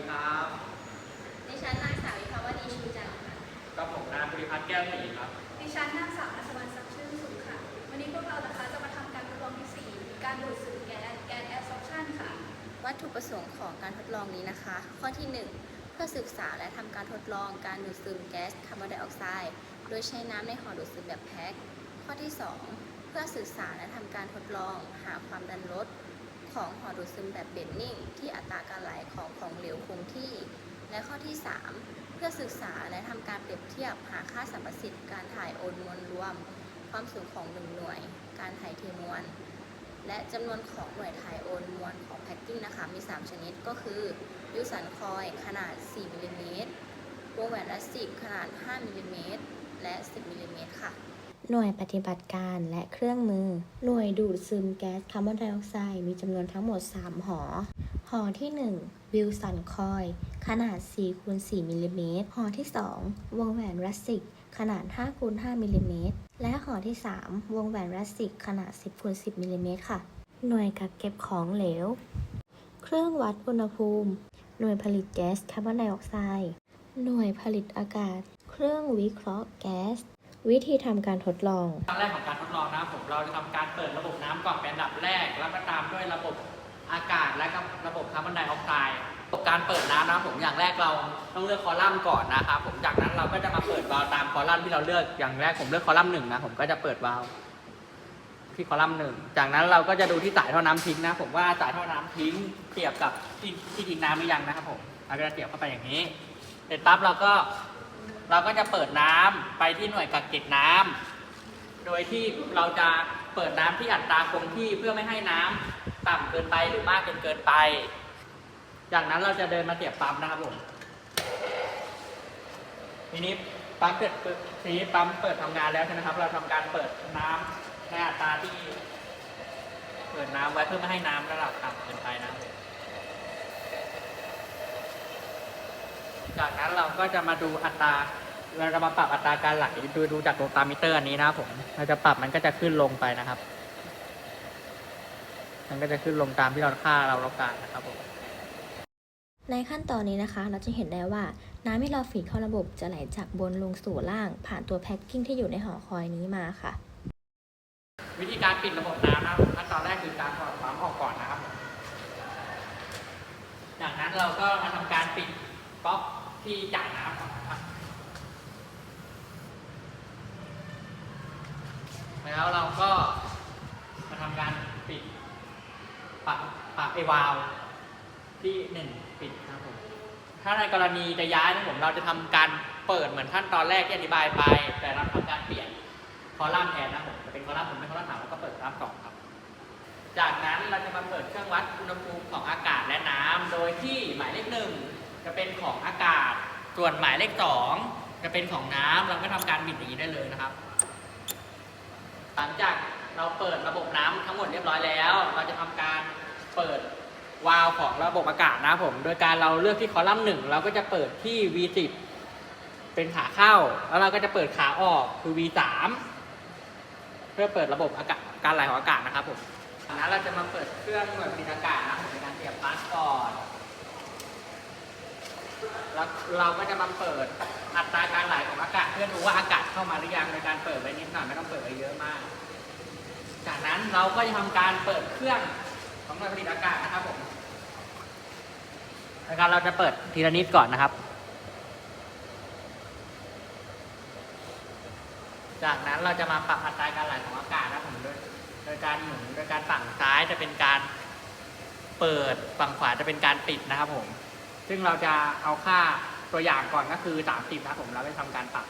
ดีครับดิฉันนางสาววิภาวดีชูจันทร์ค่ะ กับผมนายภูริพัฒน์แก้วศรีครับ ดิฉันนางสาวนัชวันสักดิ์ชื่นสุขค่ะ วันนี้พวกเรานะคะจะมาทำการทดลองที่ 4 การดูดซึมแก๊สแก๊สแอสซอร์ปชันค่ะ วัตถุประสงค์ของการทดลองนี้นะคะ ข้อที่ 1 เพื่อศึกษาและทำการทดลองการดูดซึมแก๊สคาร์บอนไดออกไซด์โดยใช้น้ำในห่อดูดซึมแบบแพ็คข้อที่ 2 เพื่อศึกษาและทำการทดลองหาความดันลด ของห่อดูดซึมแบบเบดนิ่ง ที่อัตราการไหลของของเหลวคงที่ และข้อที่ 3 เพื่อศึกษาและทำการเปรียบเทียบหาค่าสัมประสิทธิ์การถ่ายโอนมวลรวม ความสูงของหนึ่งหน่วย การถ่ายเทมวล และจำนวนของหน่วยถ่ายโอนมวลของแพ็กกิ้งนะคะมี 3 ชนิดก็คือยูสันคอยขนาด 4มิลลิเมตรวงแหวนพลาสติกขนาด 5มิลลิเมตรและ 10มิลลิเมตรค่ะ หน่วยปฏิบัติการและเครื่องมือ หน่วยดูดซึมแก๊สคาร์บอนไดออกไซด์มีจำนวนทั้งหมด 3 หอ หอที่ 1 วิลสันคอย ขนาด4คูณ4มิลลิเมตร หอที่ 2 วงแหวนรัสสิก ขนาด5คูณ5มิลลิเมตร และหอที่ 3 วงแหวนรัสสิก ขนาด 10คูณ10มิลลิเมตรค่ะ หน่วยกักเก็บของเหลว เครื่องวัดอุณหภูมิ หน่วยผลิตแก๊สคาร์บอนไดออกไซด์ หน่วยผลิตอากาศ เครื่องวิเคราะห์แก๊ส วิธีทำการทดลองครั้งแรกของการทดลองนะครับผมเราจะทำการเปิดระบบน้ำก่อนเป็นอันดับแรก แล้วก็ตามด้วยระบบอากาศและก็ระบบคาร์บอนไดออกไซด์ระบบการเปิดน้ำนะครับผมอย่างแรกเราต้องเลือกคอลัมน์ก่อนนะครับผมจากนั้นเราก็จะมาเปิดวาล์วตามคอลัมน์ที่เราเลือกอย่างแรกผมเลือกคอลัมน์หนึ่งนะผมก็จะเปิดวาล์วที่คอลัมน์หนึ่งจากนั้นเราก็จะดูที่สายท่อน้ำทิ้งนะผมว่าสายท่อน้ำทิ้งเทียบกับที่ที่ทิ้งน้ำหรือยังนะครับผมเราก็จะเทียบเข้าไปอย่างนี้เสร็จปั๊บเราก็ เราก็จะเปิดน้ำไปที่หน่วยกักเก็บน้ำโดยที่เราจะเปิดน้ำที่อัตราคงที่เพื่อไม่ให้น้ำต่ำเกินไปหรือมากจนเกินไป จากนั้นเราจะเดินมาเสียบปั๊มนะครับผมทีนี้ปั๊มเปิดทีนี้ปั๊มเปิดทำงานแล้วใช่ไหมครับ เราทำการเปิดน้ำในอัตราที่ เปิดน้ำไว้เพื่อไม่ให้น้ำระดับต่ำเกินไปนะครับ จากนั้นเราก็จะมาดูอัตราเราจะมาปรับอัตราการไหลดูดูจากโลตามิเตอร์อันนี้นะครับผมเราจะปรับมันก็จะขึ้นลงไปนะครับ มันก็จะขึ้นลงตามที่เราค่าเราต้องการนะครับผมในขั้นตอนนี้นะคะ เราจะเห็นได้ว่าน้ำที่เราฟีดเข้าระบบจะไหลจากบนลงสู่ล่าง ผ่านตัวแพ็กกิ้งที่อยู่ในห่อคอยนี้มาค่ะ วิธีการปิดระบบน้ำนะครับผมขั้นตอนแรกคือการถอดปั๊มออกก่อนนะครับผมจากนั้นเราก็มาทำการปิดก๊อก ที่จ่ายน้ำก่อนนะครับ แล้วเราก็มาทำการปิดปรับปรับไอวาล์วที่หนึ่งปิดนะครับผม ถ้าในกรณีจะย้ายนะผมเราจะทำการเปิดเหมือนขั้นตอนแรกที่อธิบายไป แต่เราทำการเปลี่ยนคอลัมน์แทนนะผมจะเป็นคอลัมน์ผมเป็นคอลัมน์ถามแล้วก็เปิดคอลัมน์สองครับ จากนั้นเราจะมาเปิดเครื่องวัดอุณหภูมิของอากาศและน้ำโดยที่หมายเลขหนึ่งจะเป็นของอากาศ ส่วนหมายเลขสองจะเป็นของน้ำเราก็ทำการบิดอย่างนี้ได้เลยนะครับ หลังจากเราเปิดระบบน้ำทั้งหมดเรียบร้อยแล้ว เราจะทำการเปิดวาล์วของระบบอากาศนะครับผม โดยการเราเลือกที่คอลัมน์หนึ่งเราก็จะเปิดที่ V10 เป็นขาเข้า แล้วเราก็จะเปิดขาออกคือ V3 เพื่อเปิดระบบอากาศการไหลของอากาศนะครับผมจากนั้นเราจะมาเปิดเครื่องหน่วยผลิตอากาศนะครับผมในการเสียบปลั๊กก่อน แล้วเราก็จะมาเปิดอัตราการไหลของอากาศ เพื่อดูว่าอากาศเข้ามาหรือยังในการเปิดไว้นิดหน่อยไม่ต้องเปิดไว้เยอะมาก จากนั้นเราก็จะทำการเปิดเครื่องของหน่วยผลิตอากาศนะครับผมในการเราจะเปิดทีละนิดก่อนนะครับ จากนั้นเราจะมาปรับอัตราการไหลของอากาศนะครับผมโดยโดยการหมุนโดยการฝั่งซ้ายจะเป็นการเปิดฝั่งขวาจะเป็นการปิดนะครับผม ซึ่งเราจะเอาค่าตัวอย่างก่อนก็คือ 30นะครับผมเราไปทำการปรับ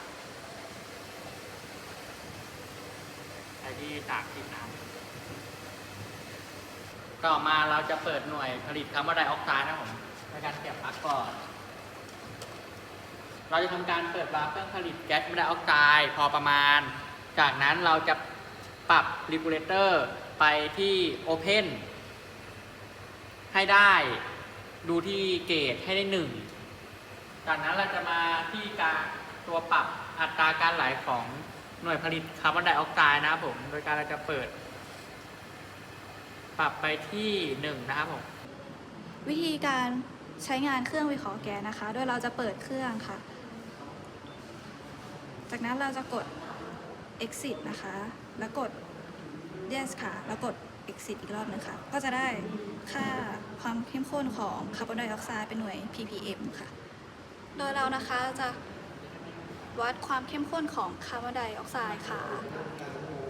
ไปที่30นะครับต่อมาเราจะเปิดหน่วยผลิตคาร์บอนไดออกไซด์นะครับผมในการเสียบปลั๊กก่อน เราจะทำการเปิดวาล์วเครื่องผลิตแก๊สคาร์บอนไดออกไซด์พอประมาณ จากนั้นเราจะปรับรีกูเลเตอร์ไปที่ Open ให้ได้ ดูที่เกจให้ได้หนึ่งจากนั้นเราจะมาที่การตัวปรับอัตราการไหลของหน่วยผลิตคาร์บอนไดออกไซด์นะครับผม โดยการเราจะเปิด ปรับไปที่หนึ่งนะครับผม วิธีการใช้งานเครื่องวิเคราะห์แก๊สนะคะ โดยเราจะเปิดเครื่องค่ะ จากนั้นเราจะกด exit นะคะ แล้วกด yes ค่ะ แล้วกด exit อีกรอบหนึงค่ะ ก็จะได้ค่าความเข้มข้นของคาร์บอนไดออกไซด์เป็นหน่วย ppm ค่ะ โดยเรานะคะจะวัดความเข้มข้นของคาร์บอนไดออกไซด์ค่ะ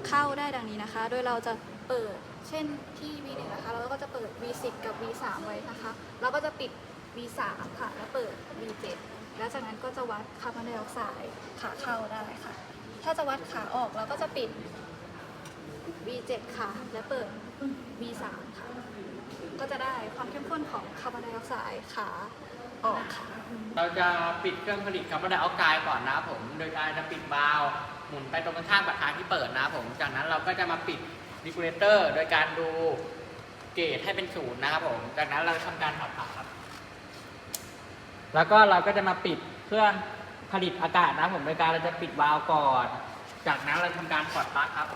เข้าได้ดังนี้นะคะ โดยเราจะเปิดเช่นที่ V1 นะคะเราก็จะเปิด V10 กับ V3 ไว้นะคะเราก็จะปิด V3 ค่ะ แล้วเปิด V7 แล้วจากนั้นก็จะวัดคาร์บอนไดออกไซด์ขาเข้าได้ค่ะ ถ้าจะวัดขาออกเราก็จะปิด V7 ค่ะ และเปิด V3 ค่ะ ก็จะได้ความเข้มข้นของคาร์บอนไดออกไซด์ขาออกค่ะ เราจะปิดเครื่องผลิตคาร์บอนไดออกไซด์ก่อนนะครับผม โดยการจะปิดวาล์วหมุนไปตรงข้างๆปะทางที่เปิดนะครับผม จากนั้นเราก็จะมาปิดดิคูเลเตอร์โดยการดูเกจให้เป็นศูนย์นะครับผม จากนั้นเราทำการถอดปลั๊กครับ แล้วก็เราก็จะมาปิดเครื่องผลิตอากาศนะครับผม โดยการเราจะปิดวาล์วก่อน จากนั้นเราทำการถอดปลั๊กครับ